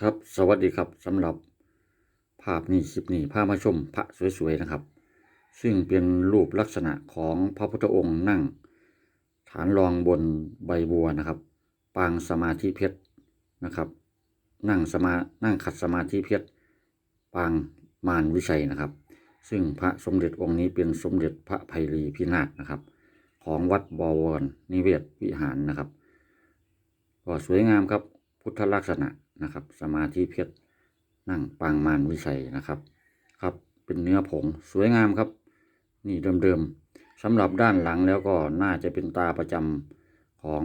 ครับสวัสดีครับสำหรับภาพนี้คลิปนี้พามาชมพระสวยๆนะครับ ซึ่งเป็นรูปลักษณะของพระพุทธองค์นั่ง ฐานรองบนใบบัวนะครับ ปางสมาธิเพชรนะครับ นั่งสมานั่งขัดสมาธิเพชรปางมารวิชัยนะครับ ซึ่งพระสมเด็จองค์นี้เป็นสมเด็จพระไพรีพินาศนะครับ ของวัดบวรนิเวศวิหารนะครับก็สวยงามครับพุทธลักษณะ นะครับ สมาธิเพชรนั่งปางมารวิชัยนะครับ ครับเป็นเนื้อผงสวยงามครับ นี่เดิมๆสำหรับด้านหลังแล้วก็น่าจะเป็นตาประจำของ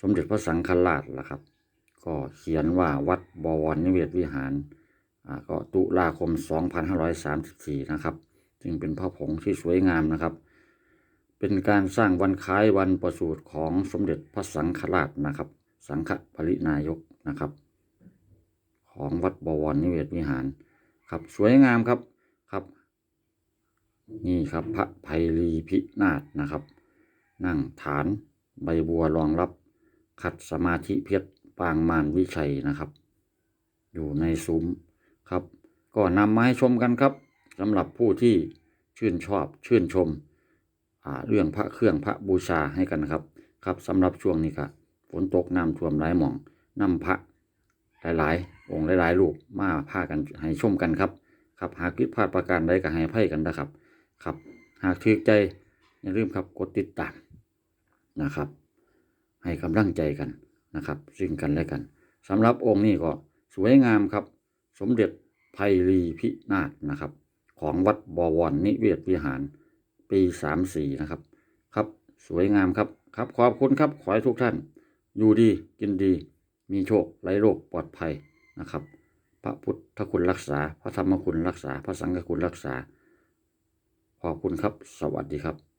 สมเด็จพระสังฆราชละครับ ก็เขียนว่าวัดบวรนิเวศวิหารอ่าก็ตุลาคม 2534 นะครับ จึงเป็นพระผงที่สวยงามนะครับ เป็นการสร้างวันคล้ายวันประสูติของสมเด็จพระสังฆราชนะครับ สังฆปรินายกนะครับ ของวัดบวรนิเวศวิหารครับสวยงามครับครับ นี่ครับพระไพรีพินาศนะครับ นั่งฐานใบบัวรองรับขัดสมาธิเพชรปางมารวิชัยนะครับ อยู่ในซุ้มครับ ก็นำมาให้ชมกันครับสำหรับผู้ที่ชื่นชอบชื่นชมเรื่องพระเครื่องพระบูชาให้กันนะครับ ครับสำหรับช่วงนี้ครับฝนตกน้ำท่วมหลายหม่องนำพระ หลายๆ องค์หลายๆรูปมาพากันให้ชมกันครับ ครับหากผิดพลาดประการใดก็ให้อภัยกันนะครับ ครับ หากถือใจอย่าลืมครับกดติดตามนะครับ ให้กำลังใจกันนะครับ ซึ่งกันและกันสำหรับองค์นี้ก็สวยงามครับ สมเด็จไพรีพินาศนะครับ ของวัดบวรนิเวศวิหาร ปีสามสี่นะครับ ครับ สวยงามครับ ครับขอบคุณครับ ขอให้ทุกท่าน อยู่ดีกินดี มีโชคไร้โรคปลอดภัยนะครับ พระพุทธคุณรักษา พระธรรมคุณรักษา พระสังฆคุณรักษา ขอบคุณครับ สวัสดีครับ